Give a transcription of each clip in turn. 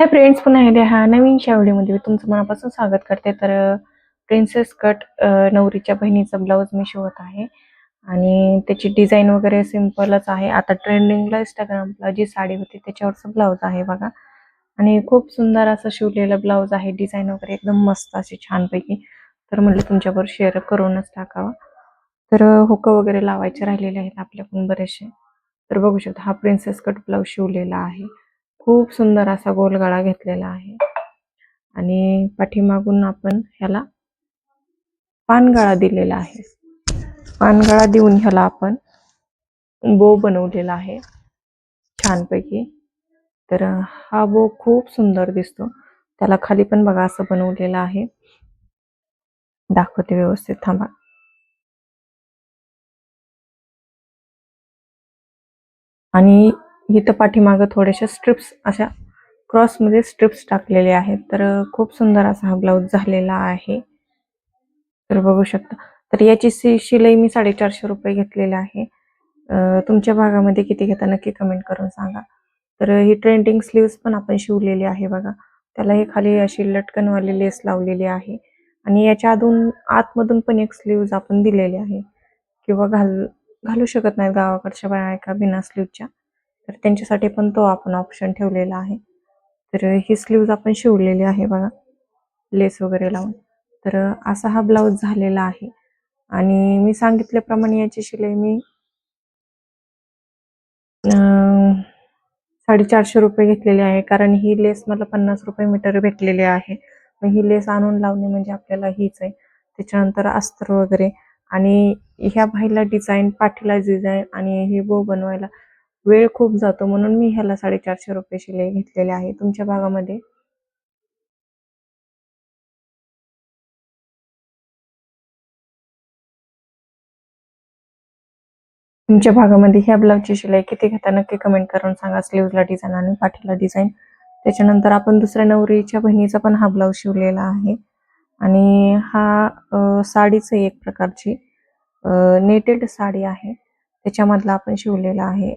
Hi friends पुन्हा एकदा ह्या नवीन व्हिडिओमध्ये मी तुमचं मनापासून स्वागत करते. तर प्रिन्सेस कट नवरीच्या बहिणीचा ब्लाऊज मी शिवत आहे. आणि त्याची डिझाईन वगैरे सिम्पलच आहे. आता ट्रेंडिंगला इंस्टाग्रामला जी साडी होती त्याच्यावरचं ब्लाऊज आहे बघा. आणि खूप सुंदर असं शिवलेलं ब्लाऊज आहे. डिझाईन वगैरे एकदम मस्त अशी छानपैकी. तर म्हटलं तुमच्याबरोबर शेअर करूनच टाकावा. तर हुक वगैरे लावायचे राहिलेले आहेत आपल्याकडून बरेचसे. तर बघू शकता हा प्रिन्सेस कट ब्लाऊज शिवलेला आहे. खूप सुंदर असा गोलगळा घेतलेला आहे. आणि पाठीमागून आपण ह्याला पानगळा दिलेला आहे. पानगळा देऊन ह्याला आपण बो बनवलेला आहे. छानपैकी. तर हा बो खूप सुंदर दिसतो. त्याला खाली पण बघा असं बनवलेलं आहे. दाखवते व्यवस्थित थांबा. आणि इथं पाठीमागं थोड्याशा स्ट्रिप्स अशा क्रॉसमध्ये स्ट्रिप्स टाकलेले आहेत. तर खूप सुंदर असा हा ब्लाऊज झालेला आहे. तर बघू शकता. तर याची सी शिलाई मी साडेचारशे रुपये घेतलेला आहे. तुमच्या भागामध्ये किती घेता नक्की कमेंट करून सांगा. तर ही ट्रेंडिंग स्लीव्स पण आपण शिवलेली आहे बघा. त्याला हे खाली अशी लटकनवाली लेस लावलेली आहे. आणि याच्या अधून आतमधून पण एक स्लीव्ज आपण दिलेली आहे. किंवा घाल घालू शकत नाहीत गावाकडच्या बायका बिना स्लीवच्या तर त्यांच्यासाठी पण तो आपण ऑप्शन ठेवलेला आहे. तर ही स्लीव्ज आपण शिवलेली आहे बघा. लेस वगैरे लावून. तर असा हा ब्लाऊज झालेला आहे. आणि मी सांगितल्याप्रमाणे याची शिलाई मी साडेचारशे रुपये घेतलेली आहे. कारण ही लेस मला पन्नास रुपये मीटर भेटलेली आहे. मग ही लेस आणून लावणे म्हणजे आपल्याला हीच आहे. त्याच्यानंतर अस्तर वगैरे. आणि ह्या बाईला डिझाईन पाठीला डिझाईन आणि हे बो बनवायला वेळ खूप जातो म्हणून मी ह्याला साडेचारशे रुपये शिलाई घेतलेले आहे. तुमच्या भागामध्ये? तुमच्या भागामध्ये ह्या ब्लाउजची शिलाई किती घेता? नक्की कमेंट करून सांगा. स्लीवला डिझाईन आणि पाठीला डिझाईन त्याच्यानंतर आपण दुसऱ्या नवरीच्या बहिणीचा पण हा ब्लाऊज शिवलेला आहे. आणि हा साडीचं साडीच एक प्रकारची नेटेड साडी आहे. त्याच्यामधला आपण शिवलेला आहे.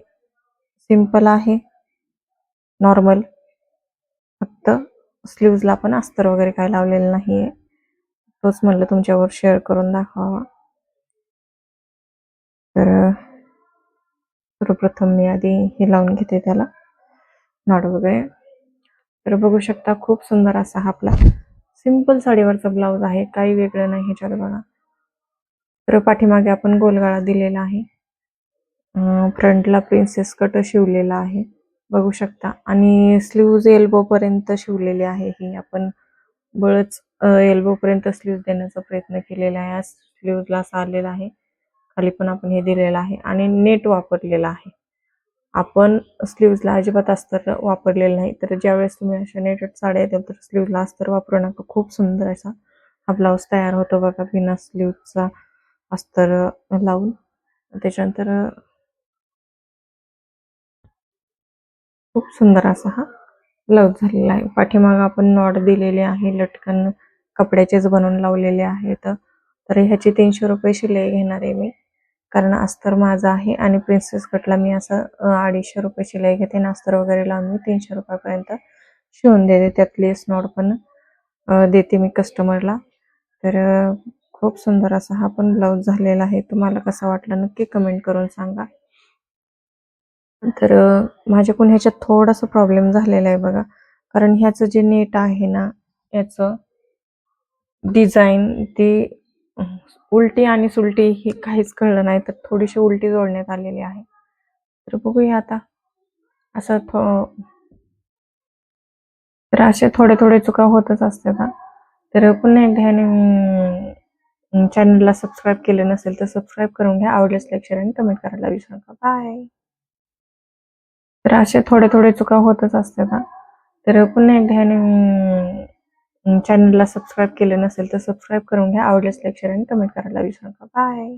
सिंपल आहे. नॉर्मल. फक्त स्लीव्जला पण अस्तर वगैरे काय लावलेलं नाही आहे तोच म्हणलं तुमच्यावर शेअर करून दाखवावा. तर सर्वप्रथम मी आधी हे लावून घेते त्याला. नॉट वगैरे. तर बघू शकता खूप सुंदर असा हा आपला सिंपल साडीवरचा ब्लाऊज आहे. काही वेगळं नाही ह्याच्यात बघा. तर पाठीमागे आपण गोलगाळा दिलेला आहे. फ्रंटला प्रिन्सेस कट शिवलेला आहे. बघू शकता. आणि स्लीव्ज एल्बो पर्यंत शिवलेली आहे ही. आपण बळच एल्बो पर्यंत स्लीव्ज देण्याचा प्रयत्न केलेला आहे. स्लीव्जला असं आलेला आहे. खाली पण आपण हे दिलेलं आहे. आणि नेट वापरलेला आहे. आपण स्लीव्जला अजिबात अस्तर वापरलेलं नाही. तर ज्यावेळेस तुम्ही अशा नेटेड साड्या येतील तर स्लीव्जला अस्तर वापरू नका. खूप सुंदर असा हा ब्लाऊज तयार होतो बघा. बिना स्लीव्जचा अस्तर लावून. त्याच्यानंतर खूप सुंदर असा हा ब्लाऊज झालेला आहे. पाठीमागं आपण नॉट दिलेले आहे लटकन कपड्याचेच बनवून लावलेले आहेत. तर ह्याची तीनशे रुपये शिलाई घेणार आहे मी. कारण अस्तर माझा आहे आणि प्रिन्सेस कटला मी असं अडीचशे रुपये शिलाई घेते. आणि अस्तर वगैरे लावून मी तीनशे रुपयापर्यंत शिवून देते. त्यात लेस पण देते मी कस्टमरला तर खूप सुंदर असा हा पण ब्लाऊज झालेला आहे. तुम्हाला कसा वाटला नक्की कमेंट करून सांगा. तर माझ्या माझ्याकडून ह्याच्यात थोडासा प्रॉब्लेम झालेला आहे बघा. कारण ह्याचं जे नेट आहे ना याचं डिझाईन ती उलटी आणि सुलटी हे काहीच कळलं नाही तर थोडीशी उलटी जोडण्यात आलेली आहे. तर बघूया आता. असं थो तर असे थोडे थोडे चुका होतच असतात तर पुन्हा एकदा ह्याने चॅनलला सबस्क्राईब केलं नसेल तर सबस्क्राईब करून घ्या. आवडल्यास लेक्चर आणि कमेंट करायला विसरू नका. बाय तर असे थोडे थोडे चुका होतच असतात तर पुन्हा एकदा ह्याने चॅनलला सबस्क्राईब केलं नसेल तर सबस्क्राईब करून घ्या. आवडल्यास लेक्चर आणि कमेंट करायला विसरू नका. बाय